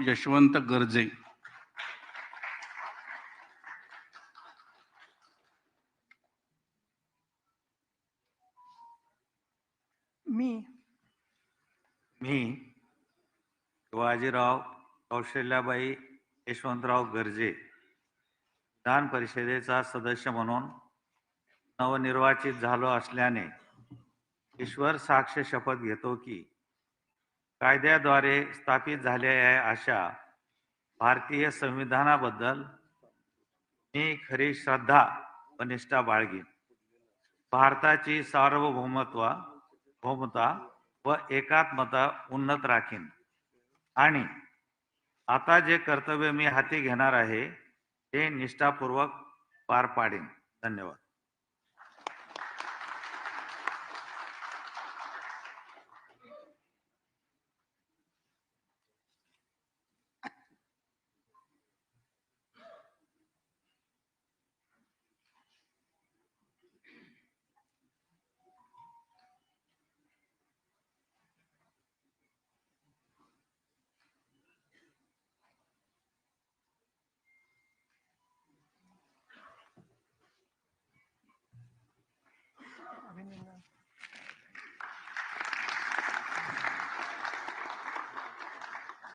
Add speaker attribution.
Speaker 1: यशवंत गर्जे.
Speaker 2: मी.
Speaker 3: मी शिवाजीराव कौशल्याबाई यशवंतराव गर्जे विधान परिषदेचा सदस्य म्हणून नवनिर्वाचित झालो असल्याने ईश्वर साक्ष शपथ घेतो की कायद्याद्वारे स्थापित झालेल्या अशा भारतीय संविधानाबद्दल मी खरी श्रद्धा व निष्ठा बाळगीन. भारताची सार्वभौमत्व भौमता व एकात्मता उन्नत राखीन. आणि आता जे कर्तव्य मी हाती घेणार आहे ते निष्ठापूर्वक पार पाडेन. धन्यवाद.